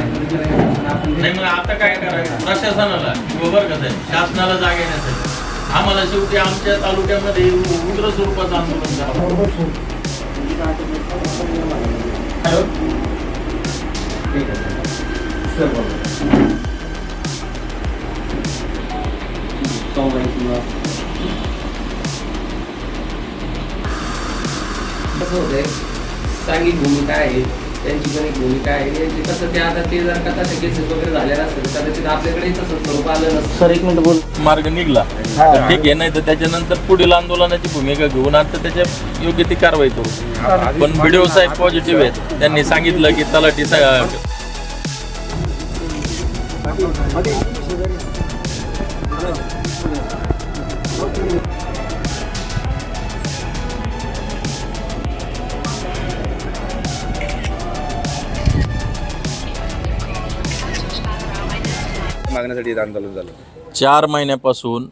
नाही मग आता काय करायचं? प्रशासनाला. बरोबर कसं आहे शासनाला जागे नसेल आम्हाला शेवटी आमच्या तालुक्यामध्ये उग्र स्वरूपाचं आंदोलन करावं हॅलो ठीक आहे सर बोला कसं होतंय? सांघिक भूमिका आहे. त्यांची पण एक भूमिका आहे कसं ते आता ते जर का तसे केसेस वगैरे झालेला असेल कदाचित आपल्याकडे तसं स्वरूप आलं नसतं सर एक मिनिट बोल. मार्ग निघला. तर ठीक आहे नाही तर त्याच्यानंतर पुढील आंदोलनाची भूमिका घेऊन आता त्याच्या योग्य ती कारवाई करू. पण व्हिडिओ साहेब पॉझिटिव्ह आहेत. त्यांनी सांगितलं की तलाठी सा- मागण्यासाठी हे आंदोलन झालं. चार महिन्यापासून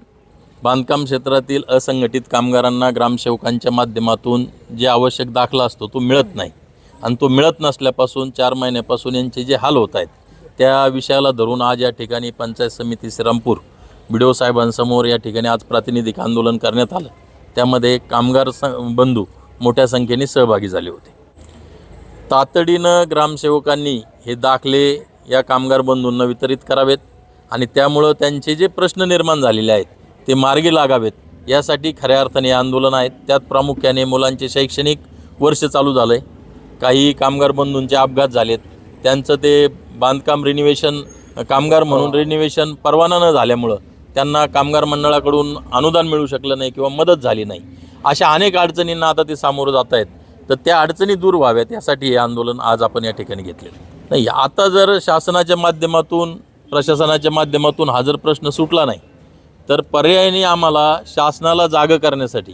बांधकाम क्षेत्रातील असंघटित कामगारांना ग्रामसेवकांच्या माध्यमातून जे आवश्यक दाखला असतो तो मिळत नाही. आणि तो मिळत नसल्यापासून चार महिन्यापासून यांचे जे हाल होत आहेत त्या विषयाला धरून आज या ठिकाणी पंचायत समिती श्रीरामपूर बी डी ओ साहेबांसमोर या ठिकाणी आज प्रातिनिधिक आंदोलन करण्यात आलं. त्यामध्ये कामगार स बंधू मोठ्या संख्येने सहभागी झाले होते. तातडीनं ग्रामसेवकांनी हे दाखले या कामगार बंधूंना वितरित करावेत. आणि त्यामुळं त्यांचे जे प्रश्न निर्माण झालेले आहेत ते मार्गी लागावेत. यासाठी खऱ्या अर्थाने हे आंदोलन आहेत. त्यात प्रामुख्याने मुलांचे शैक्षणिक वर्ष चालू झालं आहे काही कामगार बंधूंचे अपघात झालेत. त्यांचं ते बांधकाम रिनिवेशन कामगार म्हणून रिनिवेशन परवाना न झाल्यामुळं त्यांना कामगार मंडळाकडून अनुदान मिळू शकलं नाही किंवा मदत झाली नाही. अशा अनेक अडचणींना आता ते सामोरं जात आहेत तर त्या अडचणी दूर व्हाव्यात यासाठी हे आंदोलन आज आपण या ठिकाणी घेतले नाही आता जर शासनाच्या माध्यमातून प्रशासनाच्या माध्यमातून हा जर प्रश्न सुटला नाही तर पर्यायाने आम्हाला शासनाला जागं करण्यासाठी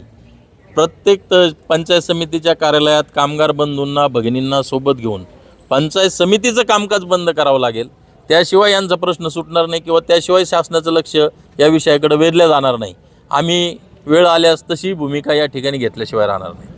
प्रत्येक त पंचायत समितीच्या कार्यालयात कामगार बंधूंना भगिनींना सोबत घेऊन पंचायत समितीचं कामकाज बंद करावं लागेल. त्याशिवाय यांचा प्रश्न सुटणार नाही किंवा त्याशिवाय शासनाचं लक्ष या विषयाकडे वेधलं जाणार नाही. आम्ही वेळ आल्यास तशी भूमिका या ठिकाणी घेतल्याशिवाय राहणार नाही.